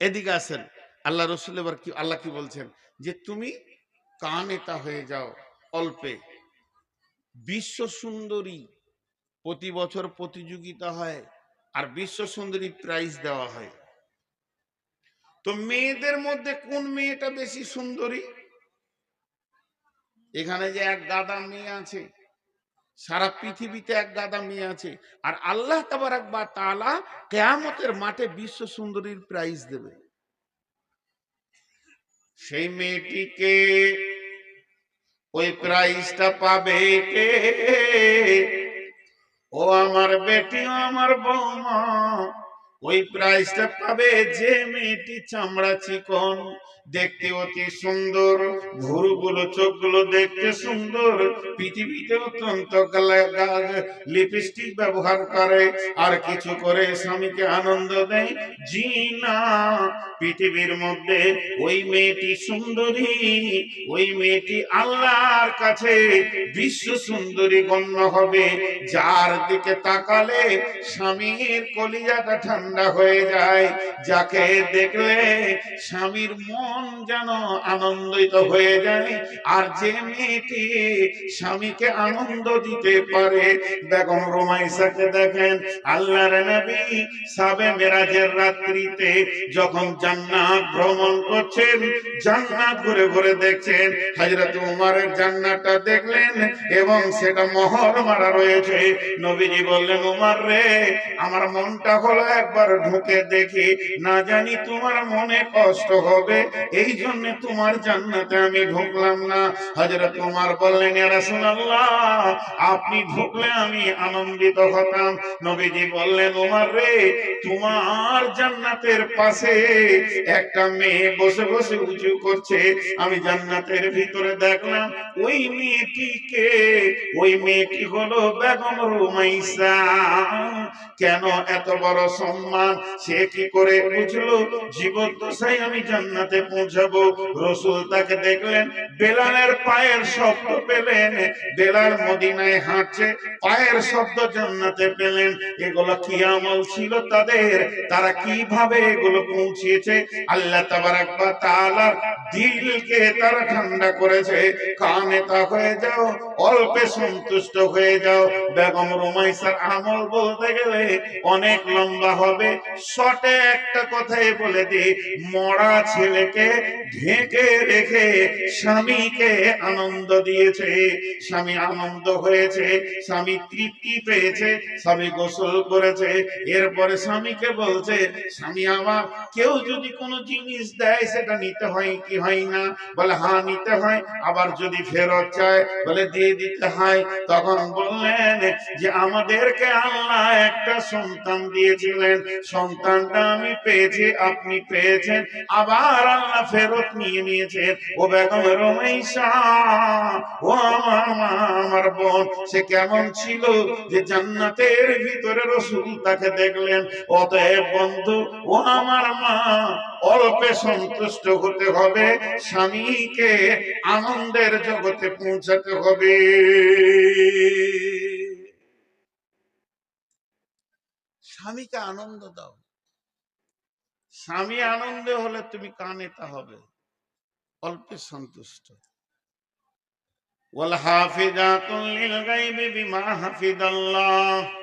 এদিকে আসেন। আল্লাহ রসুল এবার কি, আল্লাহ কি বলছেন? যে তুমি কান এটা হয়ে যাও অল্পে। বিশ্ব সুন্দরী প্রতি বছর প্রতিযোগিতা হয় আর বিশ্ব সুন্দরী প্রাইজ দেওয়া হয়। তো মেয়েদের মধ্যে কোন মেয়েটা বেশি সুন্দরী? এখানে যে এক দাদা মেয়ে আছে সারা পৃথিবীতে এক গাদা মেয়ে আছে। আর আল্লাহ তাবারাক বা তালা কেয়ামতের মাঠে বিশ্ব সুন্দরীর প্রাইজ দেবে। সেই মেয়েটিকে ওই প্রাইজটা পাবে কে? ও আমার বেটি আমার বৌমা। ওই প্রাইজটা পাবে যে মেয়েটি চামড়া চিকন। দেখতে অতি সুন্দর ভুরুগুলো চোখগুলো দেখতে সুন্দর। পৃথিবীতে অত্যন্ত লিপস্টিক ব্যবহার করে, আর কিছু করে স্বামীকে আনন্দ দেয়। জি না, পৃথিবীর মধ্যে ওই মেয়েটি সুন্দরী, ওই মেয়েটি আল্লাহর কাছে বিশ্ব সুন্দরী গণ্য হবে। যার দিকে তাকালে স্বামীর কলিজাটা ঠান্ডা হয়ে যায়। যাকে দেখলে স্বামীর মন যেন আনন্দিত হয়ে যায়। আর যে মেয়েটি স্বামীকে আনন্দ দিতে পারে, বেগম রোমাইসাকে দেখেন, আল্লাহর নবী সাবে মেরাজের রাত্রিতে যখন জান্নাত ভ্রমণ করছেন, জান্নাত ঘুরে ঘুরে দেখছেন, হযরত উমারের জান্নাতটা দেখলেন এবং সেটা মোহর মারা রয়েছে। নবীজি বললেন, উমার রে, আমার মনটা হলো একবার ঢুকে দেখি, না জানি তোমার মনে কষ্ট হবে। এই জন্য তোমার জান্নাতে আমি ঢুকলাম না। হযরত উমার বললেন রাসূলুল্লাহ, আপনি ঢুকলে আমি আনন্দিত হতাম। নবীজি বললেন, উমার রে, তোমার জান্নাতের পাশে একটা মেয়ে বসে বসে উঁচু করছে। আমি জান্নাতের ভিতরে দেখলাম, ওই মেয়েটিকে, ওই মেয়েটি হলো বেগম রুমাইসা। কেন এত বড় সম্মান সে কি করে বুঝলো? জীবন জীবদ্দশায় আমি জান্নাতে পৌঁছাবো। রসুল তাকে দেখলেন, বেলালের পায়ের শব্দ পেলেন, বেলাল মদিনায় হাঁটছে, পায়ের শব্দ জান্নাতে পেলেন। এগুলো কি আমল ছিল তাদের? তারা কীভাবে এগুলো পৌঁছিয়েছে আল্লাহ তাবারাক ওয়া তাআলার দিলকে তারা ঠান্ডা করেছে। কানে তা হয়ে যাও, অল্পে সন্তুষ্ট হয়ে যাও। বেগম রুমাইসার আমল বলতে গেলে অনেক লম্বা হবে। শর্টে একটা কথাই বলে দি, মরা ছেলেকে ঢেকে রেখে স্বামীকে আনন্দ দিয়েছে। স্বামী আনন্দ হয়েছে, স্বামী তৃপ্তি পেয়েছে, স্বামী গোসল করেছে। এরপরে স্বামীকে বলছে, স্বামী আমার, কেউ যদি কোনো জিনিস দেয়, সেটা নিতে হয় কি হয় না? বলে হ্যাঁ নিতে হয়। আবার যদি ফেরত চায়, বলে, দিয়ে দিতে হয়। তখন বললেন যে, আমাদেরকে আল্লাহ একটা সন্তান দিয়েছিলেন। সন্তানটা আমি পেয়েছি, আপনি পেয়েছেন। আবার আল্লাহ ফেরত নিয়ে নিয়েছেন। ও বেগম আমার বোন, সে কেমন ছিল যে জান্নাতের ভিতরে রসুল তাকে দেখলেন। অতএব বন্ধু, ও আমার মা, অল্পে সন্তুষ্ট হতে হবে, স্বামীকে আনন্দের জগতে পৌঁছাতে হবে। স্বামীকে আনন্দ দাও। স্বামী আনন্দে হলে তুমি কানেতা হবে। অল্পে সন্তুষ্ট। ওয়াল হাফিজাতুল লিল গায়বি বিমা হাফিদাল্লাহ।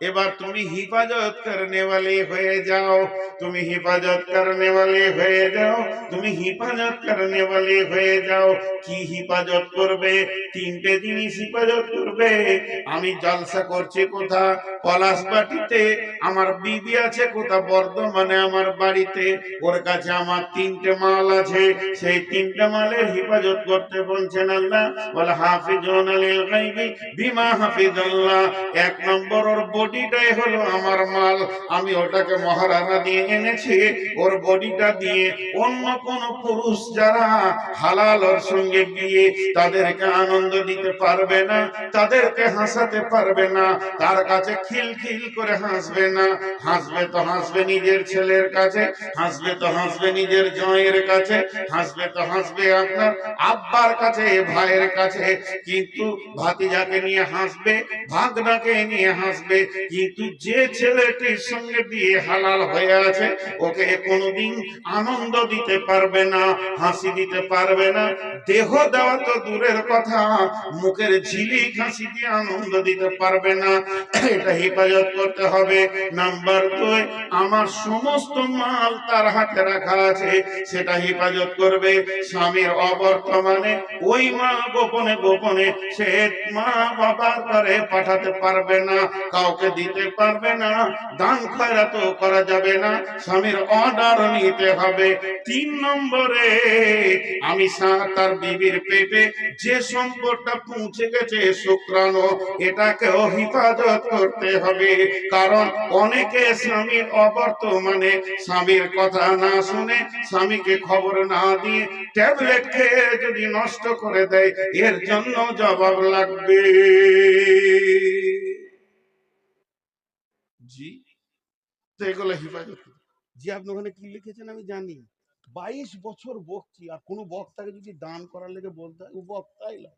এবার তুমি হিফাজত করনে वाले হয়ে যাও তুমি হিফাজত করনে वाले হয়ে যাও তুমি হিফাজত করনে वाले হয়ে যাও কি হিফাজত করবে তিনটে জিনিস হিফাজত করবে আমি জলসা করছি কোথা পলাশবাটিতে আমার বিবি আছে কোথা বর্ধমানে আমার বাড়িতে ওর কাছে আমার তিনটে মাল আছে সেই তিনটে মালের হিফাজত করতে বলছেন আল্লাহ বলে হাফিজুন আলিল গাইবি বিমা হাফিজাল্লাহ। এক নম্বর ওর বডিটাই হলো আমার মাল। আমি ওটাকে মহারানা দিয়ে এনেছি, ওর বডিটা দিয়ে অন্য কোন পুরুষ যারা হালাল ওর সঙ্গে বিয়ে তাদেরকে আনন্দ দিতে পারবে না, তাদেরকে হাসাতে পারবে না, তার কাছে খিলখিল করে হাসবে না। হাসবে তো হাসবে নিজের ছেলের কাছে, হাসবে তো হাসবে নিজের জয়ের কাছে, হাসবে তো হাসবে আপনার আব্বার কাছে, ভাইয়ের কাছে কিন্তু ভাতিজাকে নিয়ে হাসবে, ভাগনাকে নিয়ে হাসবে, কিন্তু যে ছেলেটির সঙ্গে বিয়ে হালাল হয়ে আছে, ওকে কোনোদিন আনন্দ দিতে পারবে না, হাসি দিতে পারবে না। দেহ দেওয়া তো দূরের কথা, মুখের ঝিলিক হাসি দিয়ে আনন্দ দিতে পারবে না। এটা হেফাজত করতে হবে। নাম্বার দুই, আমার সমস্ত মাল তার হাতে রাখা আছে, সেটা হেফাজত করবে স্বামীর অবর্তমানে। ওই মা গোপনে গোপনে সে মা বাবার ঘরে পাঠাতে পারবে না, কাউকে দিতে পারবে না, দান খয়রাত করা যাবে না, স্বামীর অর্ডার নিতে হবে। তিন নম্বরে, আমি তার বিবির পেটে যে সম্পদটা পৌঁছে গেছে শুক্রাণু, এটাকেও হেফাজত করতে হবে। কারণ অনেকে স্বামীর অবর্তমানে স্বামীর কথা না শুনে স্বামীকে খবর না দিয়ে ট্যাবলেট খেয়ে যদি নষ্ট করে দেয়, এর জন্য জবাব লাগবে। জি। এগুলো জি, আপনি ওখানে কি লিখেছেন আমি জানি। বাইশ বছর বকছি, আর কোনো বক্তাকে যদি দান করার লেগে বলতে হয় বক্তাই না।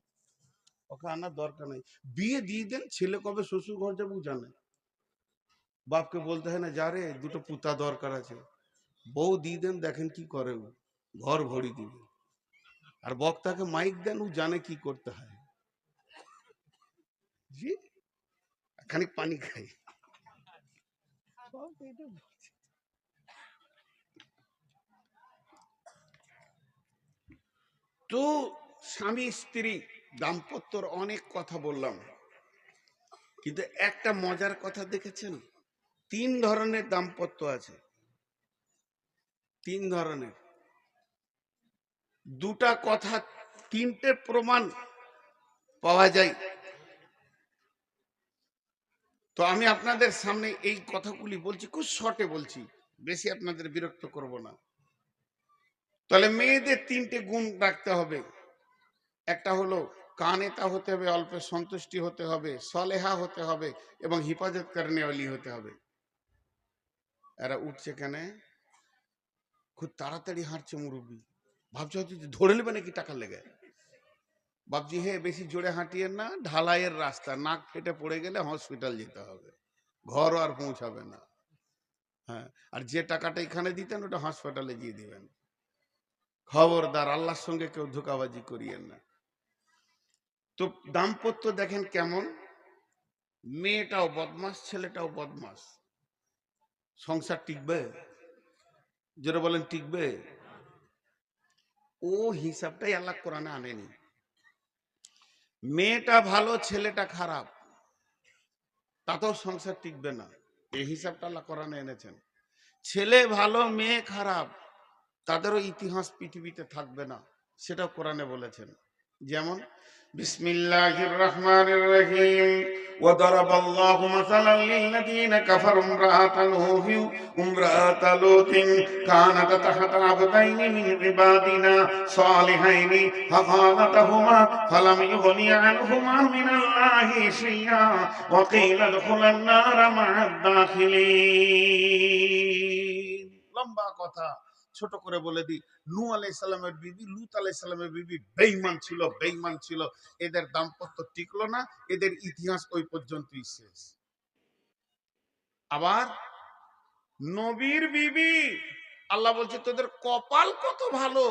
ওকে আনার দরকার নেই। বিয়ে দিয়ে দেন, ছেলে কবে শ্বশুর ঘর যাব জানে বাপকে বলতে হয় না, যা রে, দুটো পুতা দরকার আছে। বউ দিয়ে দেন, দেখেন কি করে ঘর ভরি দিবে। আর বক্তাকে মাইক দেন ও জানে কি করতে হয়। জি? খানিক পানি খাই। তো স্বামী স্ত্রী দাম্পত্যর অনেক কথা বললাম। কিন্তু একটা মজার কথা দেখেছেন? তিন ধরনের দাম্পত্য আছে। তিন ধরনের। দুটা কথা, তিনটে প্রমাণ পাওয়া যায়। তো আমি আপনাদের সামনে এই কথাগুলি বলছি, খুব শর্টে বলছি, বেশি আপনাদের বিরক্ত করব না। তাহলে মেয়েদের তিনটে গুণ রাখতে হবে। একটা হলো কানেতা হতে হবে, অল্প সন্তুষ্টি হতে হবে, সলেহা হতে হবে এবং হিফাজত করনেওয়ালি হতে হবে। এরা উঠছে কেন? খুব তাড়াতাড়ি হাঁটছে মুরব্বী। ভাবছে হয়তো ধরে নেবে নাকি টাকা লেগে। ভাবছি হে, বেশি জোরে হাঁটিয়ে না, ঢালাইয়ের রাস্তা, নাক ফেটে পড়ে গেলে হসপিটাল যেতে হবে। ঘরও আর পৌঁছাবে না। হ্যাঁ আর যে টাকাটা এখানে দিতেন, ওটা হাসপাতালে দিয়ে দিবেন। খবরদার, আল্লাহর সঙ্গে কেউ ধোকাবাজি করিয়েন না। তো দাম্পত্য দেখেন কেমন? মেয়েটাও বদমাস, ছেলেটাও বদমাস। সংসার টিকবে? জোরে বলেন, টিকবে? ও হিসাবটাই আল্লাহ কোরআনে আনেনি। মেয়েটা ভালো, ছেলেটা খারাপ, তাতেও সংসার টিকবে না। এই হিসাবটা আল্লাহ কোরআনে এনেছেন। ছেলে ভালো, মেয়ে খারাপ, তাদেরও ইতিহাস পৃথিবীতে থাকবে না, সেটাও কোরআনে বলেছেন। যেমন بسم الله الرحمن الرحيم. وضرب الله مثلا للذين كفروا امرأة نوح وامرأة لوط كانت تحت عبدين من عبادنا صالحين فخانتهما فلم يغني عنهما من الله شيئا وقيل ادخل النار مع الداخلين. لمبا ছোট করে বলে দিই নূ আলাই সালামের বিবি, লুত আলাই সালামের বিবি বেইমান ছিল বেইমান ছিল। এদের দাম্পত্য টিকলো না, এদের ইতিহাস ওই পর্যন্তই শেষ। আবার নবীর বিবি, আল্লাহ বলছে, তোদের কপাল কত ভালো?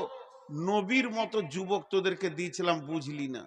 নবীর মতো যুবক তোদেরকে দিয়েছিলাম, বুঝলি না।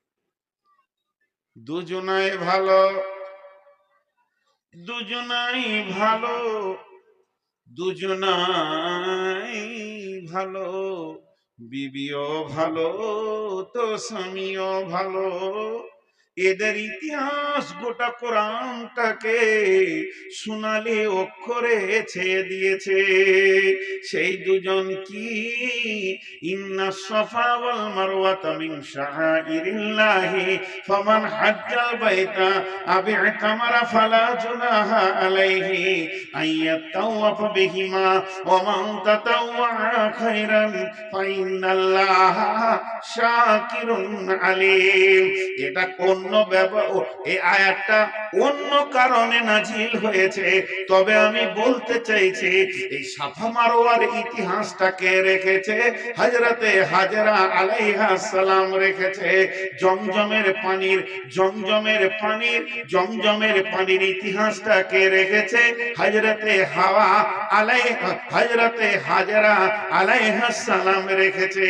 দুজনাই ভালো দুজনাই ভালো দুজনাই ভালো। বিবিও ভালো তো স্বামীও ভালো। এদের ইতিহাস গোটা কোরআনটাকে সোনালি অক্ষরে ছেয়ে দিয়েছে। সেই দুজন কি? ইন্না সফা ওয়াল মারওয়াতা মিন শাআইরিল্লাহি, ফামান হাজ্জাল বাইতা আবি ইতামারা ফালা জুনাহা আলাইহি আইয়াতাওয়াফ বিহিমা ওয়া মান তাতাওয়া খাইরান ফাইনাল্লাহা শাকিরুন আলিম। এটা অন্য এই আয়াতটা অন্য কারণে নাজিল হয়েছে। তবে আমি বলতে চাইছি, এই সাফা মারোয়ার ইতিহাসটা কে রেখেছে হজরতে হাজরা আলাইহা সালাম রেখেছে। জমজমের পানির জমজমের পানির জমজমের পানির ইতিহাসটা কে রেখেছে হাজরাতে হাওয়া আলাই হাজরাতে হাজরা আলাইহা সালাম রেখেছে।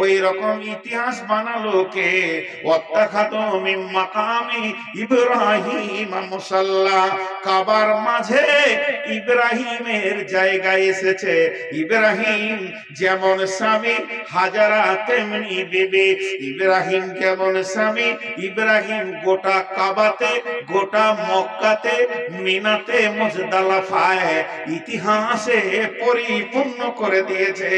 ওই রকম ইতিহাস বানালো কে? অত্যাখাত মিন মাকামি ইব্রাহিম মুসাল্লা কাবার মাঝে ইব্রাহিমের জায়গায় এসেছে। ইব্রাহিম যেমন স্বামী, হাজারা তেমনি বিবি। ইব্রাহিম কেমন স্বামী? ইব্রাহিম গোটা কাবাতে, গোটা মক্কাতে, মিনাতে মুজদালাফায় ইতিহাসে পরিপূর্ণ করে দিয়েছে।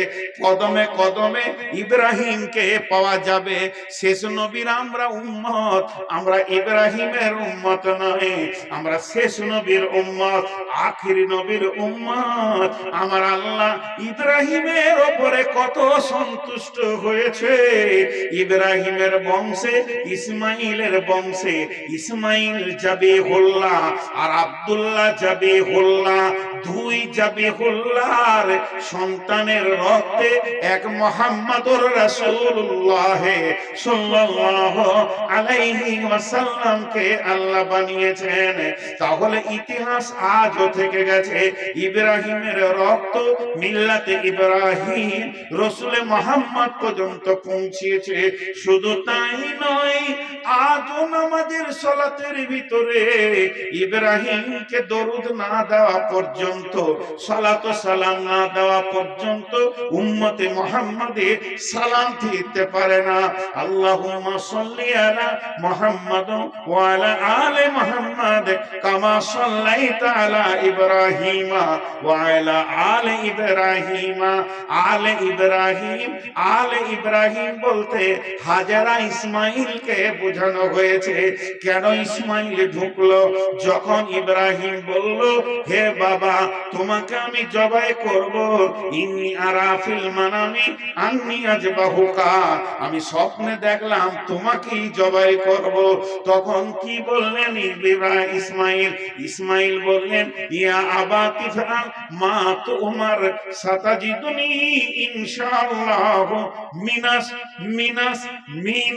কদমে কদমে ইব্রাহিমকে পাওয়া যাবে। শেষ নবীর আমরা উম্মত। আমরা ইব্রাহিমের উম্মত নয় আমরা শেষ নবীর উম্মত, আখিরি নবীর উম্মত। আমার আল্লাহ ইব্রাহিমের ওপরে কত সন্তুষ্ট হয়েছে। ইব্রাহিমের বংশে, ইসমাইলের বংশে, ইসমাইল যাবে হোল্লা আর আব্দুল্লাহ যাবে হোল্লা দুই যাবে হোল্লার সন্তানের রক্তে এক মোহাম্মদুর রাসূলুল্লাহ সাল্লাল্লাহু আলাইহি ওয়াসাল্লামকে আল্লাহ বানিয়েছেন। তাহলে ইতিহাস আজও থেকে গেছে। ইব্রাহিমের রক্ত মিল্লাতে ইব্রাহিম রসুলে মোহাম্মদ পর্যন্ত পৌঁছিয়েছে শুধু তাই নয়, আজও নামাজের সলাতের ভিতরে ইব্রাহিমকে দরুদ না দেওয়া পর্যন্ত, সালাত সালাম না দেওয়া পর্যন্ত উম্মতে মোহাম্মদে সালাম দিতে পারে না। আল্লাহুম্মা সাল্লি আলা মুহাম্মাদ আলি মুহাম্মাদ, কামা বলতে হাজারা ইসমাইলকে বোঝানো হয়েছে। কেন ইসমাইল ঢুকলো? যখন ইব্রাহিম বলল, হে বাবা, তোমাকে আমি জবাই করব। ইন্নি আরাফিল মানামি আন্নি আজবাহুকা। আমি স্বপ্নে দেখলাম, তোমাকেই জবাই করব। তখন কি বললেন ইব্রাহিম ইসমাইল ইসমাইল বললেন, ইয়া আবা তিফাল মা তো তোমার সাতাজিদুনি ইনশাআল্লাহ মিনাস মিনাস, মিন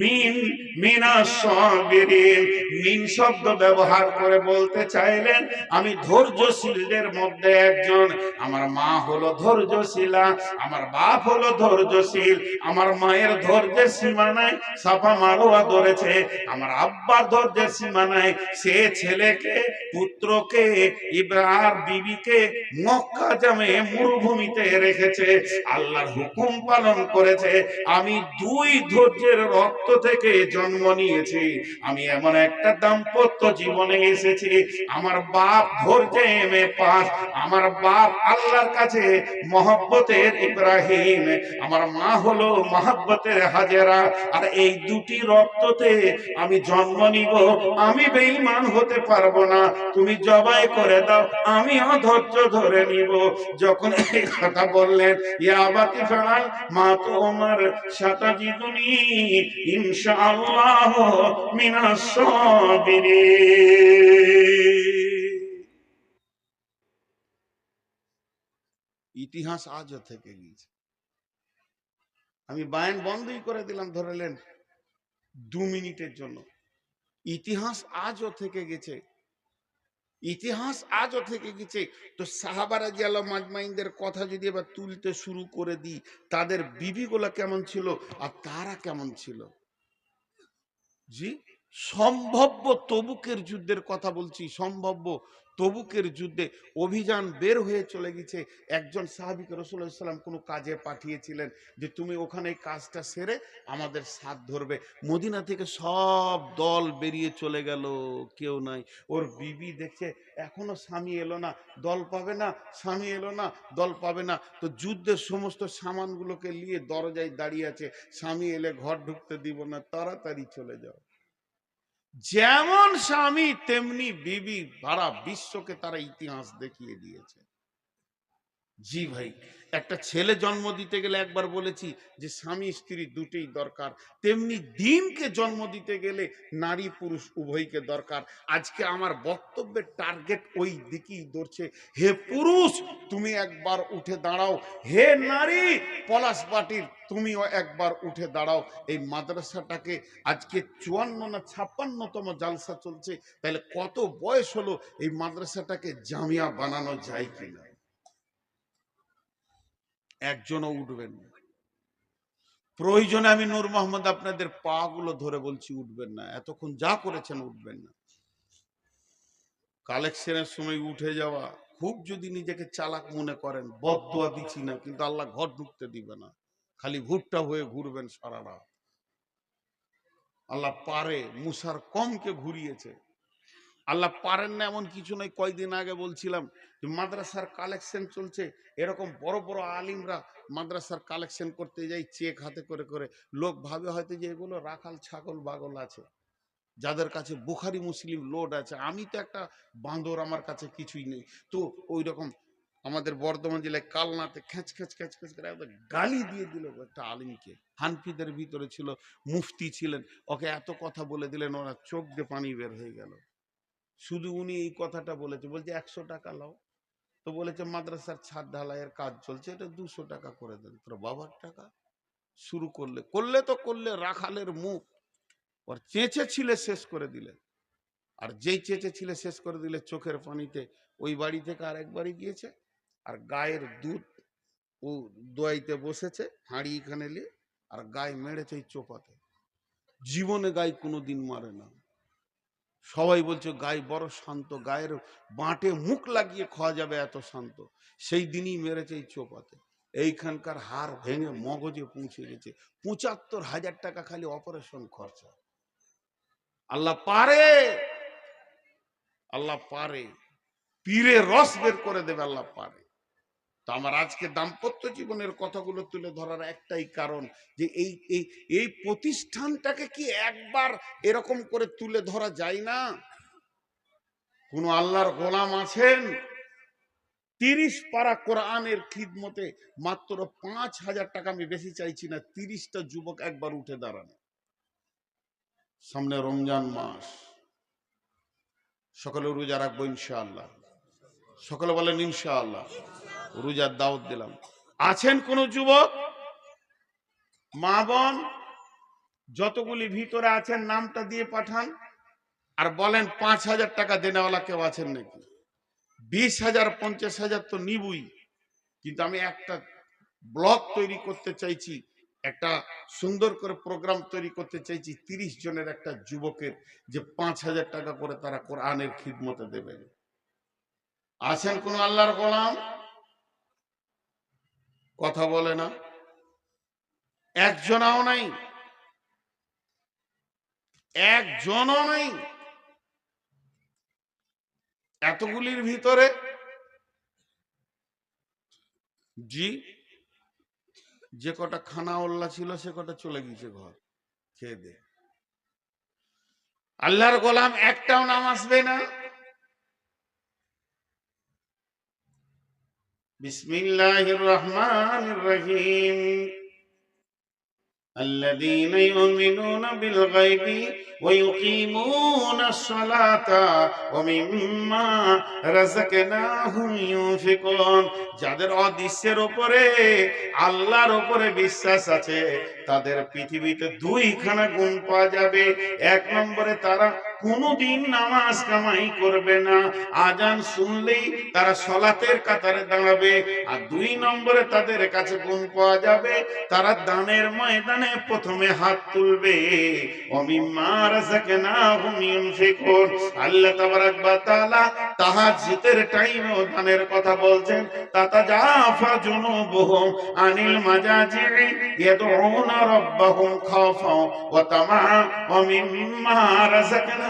মিন, মিনাস সাবিরিন। মিন শব্দ ব্যবহার করে বলতে চাইলেন, আমি ধৈর্যশীলদের মধ্যে একজন। আমার মা হলো ধৈর্যশীলা, আমার বাপ হলো ধৈর্যশীল, আমার মায়ের ধৈর্যের সীমা নাই সাফা মারোয়া ধরেছে, আমার আব্বার ধৈর্যের সীমা নাই সে ছেলেকে পুত্রকে, ইব্রাহিম বিবিকে মক্কা জামে মরুভূমিতে রেখেছে। আল্লাহর হুকুম পালন করেছে। আমি দুই ধৈর্যের রক্ত থেকে জন্ম নিয়েছি। আমি এমন একটা দাম্পত্য জীবনে এসেছি। আমার বাপ ধৈর্যে এমে পাস। আমার বাপ আল্লাহর কাছে মহব্বতের ইব্রাহিম। আমার মা হলো মহব্বতের হাজেরা। আর এই দুটি রক্ততে আমি জন্ম নিব। আমি বেঈমান হতে পারব তুমি জবাই করে দাও আমি অধৈর্য ধরে নিব। যখন এই কথা বললেন ইয়াবাতি ফাল মা তো আমার সাতাজিদুনি ইনশাআল্লাহ মিনাস ইতিহাস আজও থেকে গিয়েছে। আমি বায়ান বন্ধই করে দিলাম ধরেলেন দু মিনিটের জন্য। ইতিহাস আজও থেকে গেছে। ইতিহাস আজও থেকে গেছে। তো সাহাবারা জিয়াল মাজমাইনদের কথা যদি এবার তুলতে শুরু করে দিই, তাদের বিবিগুলা কেমন ছিল আর তারা কেমন ছিল? জি? সম্ভাব্য তবুকের যুদ্ধের কথা বলছি, সম্ভব্য তবুকের যুদ্ধে অভিযান বের হয়ে চলে গেছে। একজন সাহাবিকে সাল্লাম কোনো কাজে পাঠিয়েছিলেন যে, তুমি ওখানে কাজটা সেরে আমাদের সাথ ধরবে। মদিনা থেকে সব দল বেরিয়ে চলে গেল, কেউ নাই। ওর বিবি দেখছে, এখনও স্বামী এলো না, দল পাবে না, স্বামী এলো না, দল পাবে না। তো যুদ্ধের সমস্ত সামানগুলোকে নিয়ে দরজায় দাঁড়িয়ে আছে, স্বামী এলে ঘর ঢুকতে দিব না, তাড়াতাড়ি চলে যাও। যেমন স্বামী তেমনি বিবি ভারা বিশ্বকে তারা ইতিহাস দেখিয়ে দিয়েছে। জি ভাই, একটা ছেলে জন্ম দিতে গেলে একবার বলেছি যে স্বামী স্ত্রী দুটোই দরকার। তেমনি দিনকে জন্ম দিতে গেলে নারী পুরুষ উভয়কে দরকার। আজকে আমার বক্তব্যের টার্গেট ওই দিকেই ধরছে। হে পুরুষ, তুমি একবার উঠে দাঁড়াও। হে নারী, পলাশ পাটির তুমিও একবার উঠে দাঁড়াও। এই মাদ্রাসাটাকে আজকে চুয়ান্ন না ছাপ্পান্নতম জালসা চলছে। তাহলে কত বয়স হলো এই মাদ্রাসাটাকে জামিয়া বানানো যায় কিনা? একজনও উঠবেন না। প্রয়োজনে আমি নূর মোহাম্মদ আপনাদের পা গুলো ধরে বলছি, উঠবেন না। এতক্ষণ যা করেছেন, উঠবেন না। কালেকশনের সময় উঠে যাওয়া, খুব যদি নিজেকে চালাক মনে করেন বদুয়া দিচ্ছি না, কিন্তু আল্লাহ ঘর ঢুকতে দিবে না। খালি ভুট্টা হয়ে ঘুরবেন সারা রাত। আল্লাহ পারে, মুসার কমকে ঘুরিয়েছে। আল্লাহ পারেন না এমন কিছু নয়। কয়দিন আগে বলছিলাম যে মাদ্রাসার কালেকশন চলছে। এরকম বড় বড় আলিমরা মাদ্রাসার কালেকশন করতে যাই চেক হাতে করে করে। লোক ভাবে হয়তো যে এগুলো রাখাল ছাগল, বাগল আছে। যাদের কাছে বুখারি, মুসলিম লোড আছে। আমি তো একটা বাঁদর আমার কাছে কিছুই নেই। তো ওই রকম আমাদের বর্ধমান জেলায় কালনাতে খেঁচ খেঁচ খেঁচ খেঁচ করে একদম গালি দিয়ে দিল একটা আলিমকে। হানফিদের ভিতরে ছিল, মুফতি ছিলেন। ওকে এত কথা বলে দিলেন ওরা চোখ দিয়ে পানি বের হয়ে গেল। শুধু উনি এই কথাটা বলেছে, বলছে একশো টাকা লাও তো বলেছে মাদ্রাসার ছাদ ঢালাইয়ের কাজ চলছে, এটা দুশো টাকা করে দেন। তোর বাবার টাকা? শুরু করলে করলে তো করলে, রাখালের মুখ। ওর চেঁচে ছিলে শেষ করে দিলে। আর যেই চেঁচে ছিলে শেষ করে দিলে চোখের পানিতে, ওই বাড়ি থেকে আর একবারই গিয়েছে, আর গায়ের দুধ ও দোয়াইতে বসেছে, হাঁড়ি এখানে নিয়ে, আর গায়ে মেরেছে এই চোপাতে। জীবনে গায়ে কোনো দিন মারে না। সবাই বলছে গায়ে বড় শান্ত, গায়ের বাঁটে মুখ লাগিয়ে খাওয়া যাবে এত শান্ত। সেই দিনই মেরেছে এই চোপাতে। এইখানকার হাড় ভেঙে মগজে পৌঁছে গেছে। পঁচাত্তর হাজার টাকা খালি অপারেশন খরচা। আল্লাহ পারে! আল্লাহ পারে। পীরে রস বের করে দেবে, আল্লাহ পারে। তো আমার আজকে দাম্পত্য জীবনের কথাগুলো তুলে ধরার একটাই কারণ যে এই এই এই প্রতিষ্ঠানটাকে কি একবার এরকম করে তুলে ধরা যায় না? কোন আল্লাহর গোলাম আছেন? তিরিশ পারা কোরআনের খিদমতে মাত্র পাঁচ হাজার টাকা আমি বেশি চাইছি না, তিরিশটা যুবক একবার উঠে দাঁড়ানো। সামনে রমজান মাস। সকলে রোজা রাখব ইনশাআল্লাহ। সকলে বলেন ইনশাআল্লাহ। রোজার দাওয়াত দিলাম। আছেন কোন যুবক? মা বোন, যতগুলি ভিতরে আছেন, নামটা দিয়ে পাঠান। আর বলেন, পাঁচ হাজার টাকা দেনেওয়ালা কেউ আছেন নাকি? বিশ হাজার, পঞ্চাশ হাজার তো নিবই। কিন্তু আমি একটা ব্লগ তৈরি করতে চাইছি, একটা সুন্দর করে প্রোগ্রাম তৈরি করতে চাইছি, তিরিশ জনের একটা যুবকের যে পাঁচ হাজার টাকা করে তারা কোরআনের খিদমতে দেবেন আছেন কোন আল্লাহর গোলাম? কথা বলে না। একজনাও নাই। একজনও নাই। এতগুলির ভিতরে জি, যে কটা খানা ওল্লা ছিল, সে কটা চলে গেছে ঘর, খেয়ে দে। আল্লাহর গোলাম একটাও নাম আসবে না। بسم الله الرحمن الرحيم الذين يؤمنون بالغيب ويقيمون الصلاة ومما رزقناهم ينفقون যাদের অদৃশ্যের উপরে আল্লাহর উপরে বিশ্বাস আছে তাদের পৃথিবীতে দুইখানা গুণ পাওয়া যাবে এক নম্বরে তারা কোনোদিন নামাজ কামাই করবে না। আজান শুনলেই তারা সলাতের কাতারে দাঁড়াবে আর দুই নম্বরে তাদের কাছে গুণ পাওয়া যাবে। তারা দানের ময়দানে প্রথমে হাত তুলবে। আল্লাহ তাবারাক টাইমেও দানের কথা বলছেন, তাতাজাফা জুনুবুহুম আনিল মাজাজি'i ইয়াদউনা রাব্বাহুম খাওফান ওয়া ইউনফিকুন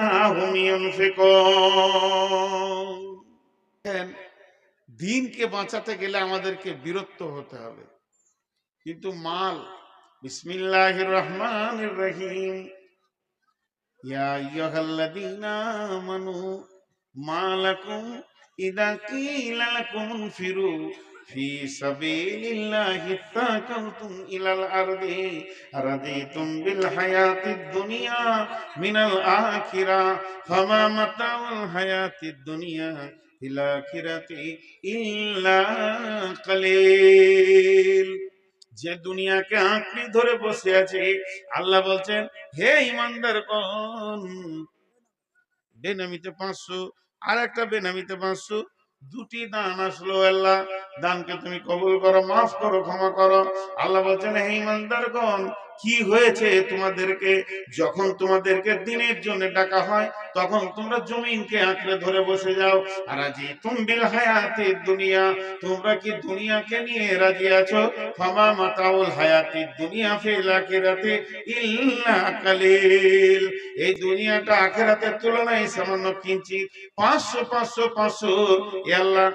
দিনকে বাঁচাতে গেলে আমাদেরকে বিরক্ত হতে হবে। কিন্তু মাল, বিসমিল্লাহির রহমান রহিম। ইয়া আইয়ুহাল্লাযীনা আমানু, মা লাকুম ইনফিরু ফি সাবিলিল্লাহি তাকালতুম ইলাল আরদি রাদিতুম বিল হায়াতিদ দুনিয়া মিনাল আখিরা ফামা মাতাউল হায়াতিদ দুনিয়া ফিল আখিরাতি ইল্লা কালিল যে দুনিয়াকে আঁকড়ি ধরে বসে আছে, আল্লাহ বলছেন, হে ইমানদার কোন বেনামিতে পাঁচশো আর একটা বেনামিতে পাঁচশো দুটি দান আসলো আল্লাহ। দানকে তুমি কবুল করো, মাফ করো, ক্ষমা করো। আল্লাহ বলছেন, হে ইমানদারগণ কি হয়েছে তোমাদেরকে? যখন তোমাদেরকে দিনের জন্য ডাকা হয়, তখন তোমরা জমিনকে আঁকড়ে ধরে বসে যাও। আর আজি তুমবিল হায়াতে দুনিয়া, তোমরা কি দুনিয়াকে নিয়ে রাজি আছো? ফামা মাতাউল হায়াতি দুনিয়া ফিল আখিরাতে ইল্লা কালিল। এই দুনিয়াটা আখিরাতের তুলনায় সামান্য কিঞ্চিত। পাঁচশো পাঁচশো পাঁচশো। আল্লাহ